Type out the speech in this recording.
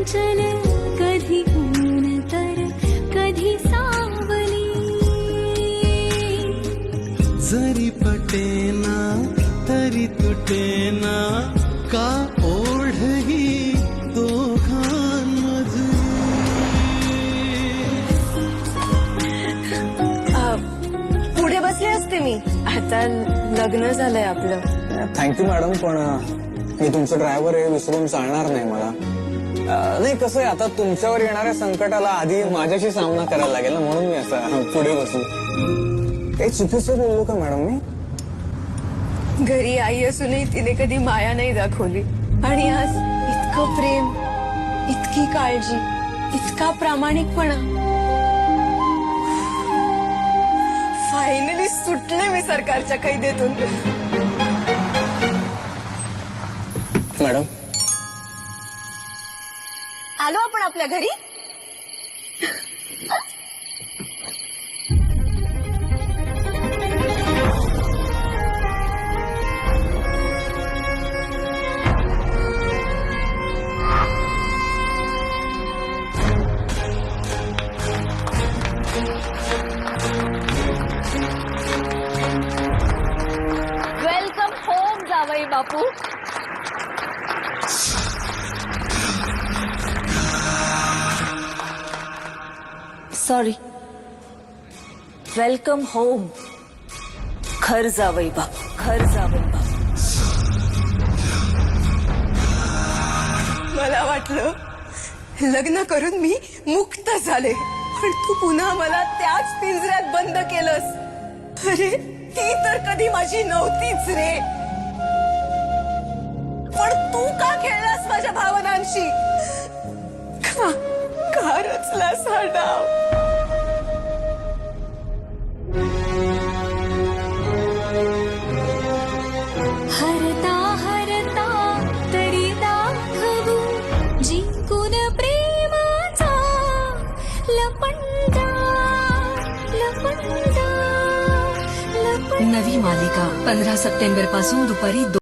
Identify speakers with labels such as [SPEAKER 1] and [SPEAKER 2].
[SPEAKER 1] चंचल कधी ऊन तर कधी सावली. जरी पटेना तरी तुटेना का ओढही दोघांमध्ये
[SPEAKER 2] पुढे बसले असते मी. आता लग्न झालंय आपलं.
[SPEAKER 3] थँक्यू मॅडम पण मी तुमचं ड्रायव्हर आहे विसरून चालणार नाही मला. नाही कसं आहे आता तुमच्यावर येणाऱ्या संकटाला आधी माझ्याशी सामना करायला लागेल ना म्हणून मी असं पुढे बसू. काही चुकीचं बोललो का मॅडम मी?
[SPEAKER 2] घरी आई असूनही तिने कधी माया नाही दाखवली. आणि आज इतकं प्रेम इतकी काळजी इतका प्रामाणिकपणा. फायनली सुटले मी सरकारच्या कैदेतून.
[SPEAKER 3] मॅडम
[SPEAKER 2] आलो आपण आपल्या घरी? वेलकम होम जावई बापू.
[SPEAKER 4] सॉरी वेलकम होम घर जावई बाप घर जावई बाप
[SPEAKER 2] मला वाटलं लग्न करून मी मुक्त झाले. पण तू पुन्हा मला त्याच पिंजऱ्यात बंद केलंस. अरे ती तर कधी माझी नव्हतीच रे. पण तू का खेळलास माझ्या भावनांशी? का का रचलास हा डाव.
[SPEAKER 5] नवी मालिका पंधरा सप्टेंबरपासून दुपारी